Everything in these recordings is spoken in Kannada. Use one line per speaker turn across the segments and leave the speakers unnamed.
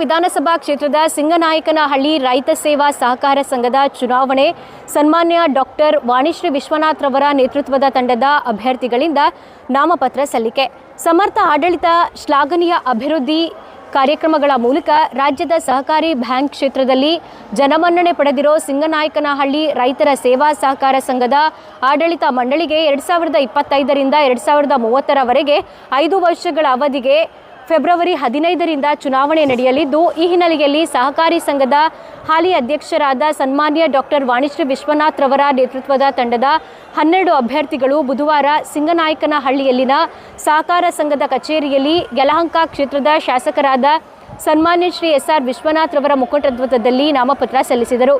ವಿಧಾನಸಭಾ ಕ್ಷೇತ್ರದ ಸಿಂಗನಾಯಕನಹಳ್ಳಿ ರೈತ ಸೇವಾ ಸಹಕಾರ ಸಂಘದ ಚುನಾವಣೆ. ಸನ್ಮಾನ್ಯ ಡಾಕ್ಟರ್ ವಾಣಿಶ್ರೀ ವಿಶ್ವನಾಥ್ ರವರ ನೇತೃತ್ವದ ತಂಡದ ಅಭ್ಯರ್ಥಿಗಳಿಂದ ನಾಮಪತ್ರ ಸಲ್ಲಿಕೆ. ಸಮರ್ಥ ಆಡಳಿತ, ಶ್ಲಾಘನೀಯ ಅಭಿವೃದ್ಧಿ ಕಾರ್ಯಕ್ರಮಗಳ ಮೂಲಕ ರಾಜ್ಯದ ಸಹಕಾರಿ ಬ್ಯಾಂಕ್ ಕ್ಷೇತ್ರದಲ್ಲಿ ಜನಮನ್ನಣೆ ಪಡೆದಿರೋ ಸಿಂಗನಾಯಕನಹಳ್ಳಿ ರೈತರ ಸೇವಾ ಸಹಕಾರ ಸಂಘದ ಆಡಳಿತ ಮಂಡಳಿಗೆ ಎರಡು ಸಾವಿರದ ಇಪ್ಪತ್ತೈದರಿಂದ ಎರಡು ಸಾವಿರದ ಮೂವತ್ತರವರೆಗೆ ಐದು ವರ್ಷಗಳ ಅವಧಿಗೆ ಫೆಬ್ರವರಿ ಹದಿನೈದರಿಂದ ಚುನಾವಣೆ ನಡೆಯಲಿದ್ದು, ಈ ಹಿನ್ನೆಲೆಯಲ್ಲಿ ಸಹಕಾರಿ ಸಂಘದ ಹಾಲಿ ಅಧ್ಯಕ್ಷರಾದ ಸನ್ಮಾನ್ಯ ಡಾಕ್ಟರ್ ವಾಣಿಶ್ರೀ ವಿಶ್ವನಾಥ್ ರವರ ನೇತೃತ್ವದ ತಂಡದ ಹನ್ನೆರಡು ಅಭ್ಯರ್ಥಿಗಳು ಬುಧವಾರ ಸಿಂಗನಾಯಕನಹಳ್ಳಿಯಲ್ಲಿನ ಸಹಕಾರ ಸಂಘದ ಕಚೇರಿಯಲ್ಲಿ ಯಲಹಂಕ ಕ್ಷೇತ್ರದ ಶಾಸಕರಾದ ಸನ್ಮಾನ್ಯ ಶ್ರೀ ಎಸ್ ಆರ್ ವಿಶ್ವನಾಥ್ ರವರ ಮುಖಂಡತ್ವದಲ್ಲಿ ನಾಮಪತ್ರ ಸಲ್ಲಿಸಿದರು.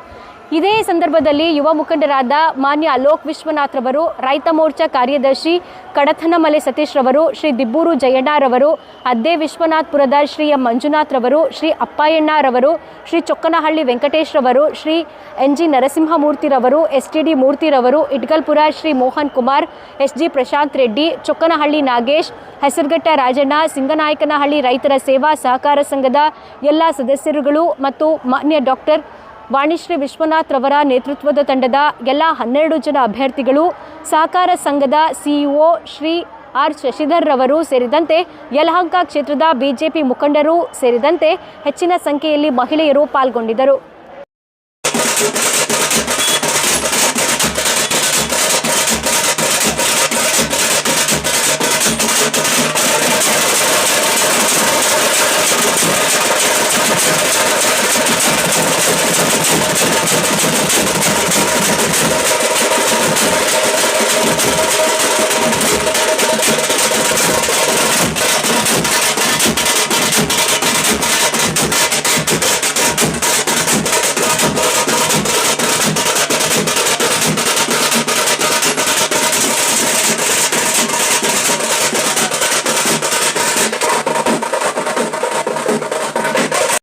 ಇದೇ ಸಂದರ್ಭದಲ್ಲಿ ಯುವ ಮುಖಂಡರಾದ ಮಾನ್ಯ ಅಲೋಕ್ ವಿಶ್ವನಾಥ್ ರವರು, ರೈತ ಮೋರ್ಚಾ ಕಾರ್ಯದರ್ಶಿ ಕಡಥನಮಲೆ ಸತೀಶ್ ರವರು, ಶ್ರೀ ದಿಬ್ಬೂರು ಜಯಣ್ಣರವರು ಅದ್ದೇ ವಿಶ್ವನಾಥ್ಪುರದ ಶ್ರೀ ಎಂ ಮಂಜುನಾಥ್ ರವರು, ಶ್ರೀ ಅಪ್ಪಯ್ಯಣ್ಣರವರು ಶ್ರೀ ಚೊಕ್ಕನಹಳ್ಳಿ ವೆಂಕಟೇಶ್ ರವರು, ಶ್ರೀ ಎನ್ ಜಿ ನರಸಿಂಹಮೂರ್ತಿರವರು ಎಸ್ ಟಿ ಡಿ ಮೂರ್ತಿರವರು ಇಟ್ಗಲ್ಪುರ ಶ್ರೀ ಮೋಹನ್ ಕುಮಾರ್, ಎಸ್ ಜಿ ಪ್ರಶಾಂತ್ ರೆಡ್ಡಿ, ಚೊಕ್ಕನಹಳ್ಳಿ ನಾಗೇಶ್, ಹೆಸರುಘಟ್ಟ ರಾಜಣ್ಣ, ಸಿಂಗನಾಯಕನಹಳ್ಳಿ ರೈತರ ಸೇವಾ ಸಹಕಾರ ಸಂಘದ ಎಲ್ಲ ಸದಸ್ಯರುಗಳು ಮತ್ತು ಮಾನ್ಯ ಡಾಕ್ಟರ್ ವಾಣಿಶ್ರೀ ವಿಶ್ವನಾಥ್ ರವರ ನೇತೃತ್ವದ ತಂಡದ ಎಲ್ಲ ಹನ್ನೆರಡು ಜನ ಅಭ್ಯರ್ಥಿಗಳು, ಸಹಕಾರ ಸಂಘದ ಸಿಇಒ ಶ್ರೀ ಆರ್ ಶಶಿಧರ್ ರವರು ಸೇರಿದಂತೆ ಯಲಹಂಕ ಕ್ಷೇತ್ರದ ಬಿಜೆಪಿ ಮುಖಂಡರು ಸೇರಿದಂತೆ ಹೆಚ್ಚಿನ ಸಂಖ್ಯೆಯಲ್ಲಿ ಮಹಿಳೆಯರು ಪಾಲ್ಗೊಂಡಿದ್ದರು.